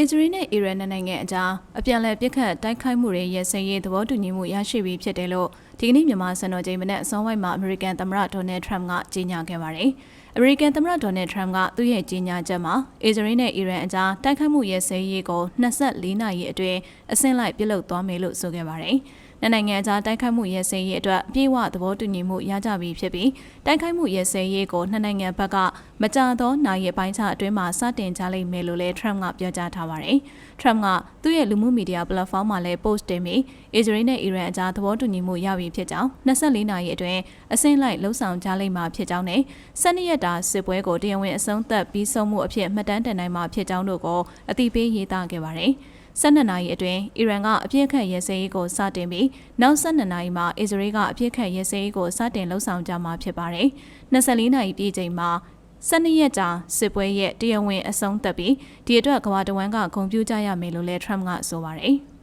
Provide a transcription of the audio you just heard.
အစ္စရေးနဲ့အီရန်နိုင်ငံအကြားအပြန်အလှန်ပစ်ခတ်တိုက်ခိုက်မှုတွေရစရေးသဘောတူညီမှုရရှိပြီးဖြစ်တယ်လို့ဒီကနေ့မြန်မာစံတော်ချိန်မနေ့အစောပိုင်းမှာအမေရိကန်သမ္မတဒေါ်နယ်ထရမ့်ကကြေညာခဲ့ပါတယ်။အမေရိကန်သမ္မတဒေါ်နယ်ထရမ့်ကသူ့ရဲ့ကြေညာချက်မှာအစ္စရေးနဲ့အီရန်အကြားတိုက်ခိုက်မှုရစရေးကို24နာရီအတွင်းအဆင့်လိုက်ပြုလုပ်သွားမယ်လို့ဆိုခဲ့ပါတယ်။ နှစ်နိုင်ငံကြားတိုက်ခိုက်မှုရဲစဲရေးအတွက်ပြေဝသဘောတူညီမှုရကြပြီဖြစ်ပြီးတိုက်ခိုက်မှုရဲစဲရေးကိုနှစ်နိုင်ငံဘက်ကမကြာသောနိုင်ရပိုင်းခြားအတွင်းမှာစတင်ကြလိမ့်မယ်လို့လည်း Trump ကပြောကြားထားပါတယ်။ Trump ကသူ့ရဲ့လူမှုမီဒီယာ platform မှာလည်း post တင်ပြီးအစ္စရေးနဲ့အီရန်အကြားသဘောတူညီမှုရပြီဖြစ်ကြောင်း24နာရီအတွင်းအစင်းလိုက်လှုံ့ဆော်ကြလိမ့်မှာဖြစ်ကြောင်းနဲ့12ရက်တာစစ်ပွဲကိုတရားဝင်အဆုံးသတ်ပြီးဆုံးမှုအဖြစ်မှတ်တမ်းတင်နိုင်မှာဖြစ်ကြောင်းတို့ကိုအတိပေးရေးသားခဲ့ပါတယ်။ 12နာရီအတွင်းအီရန်ကအပြစ်ခတ်ရဲစဲရေးကိုစတင်ပြီးနောက်12နာရီမှာအစ္စရေးကအပြစ်ခတ်ရဲစဲရေးကိုစတင်လှုပ်ဆောင်ကြမှာဖြစ်ပါတယ်။24နာရီပြည့်ချိန်မှာ12ရက်ကြာစစ်ပွဲရဲ့တရားဝင်အဆုံးသတ်ပြီးဒီအတွက်ကမ္ဘာတဝန်းကဂုဏ်ပြုကြရမယ်လို့လည်း Trump ကဆိုပါတယ်။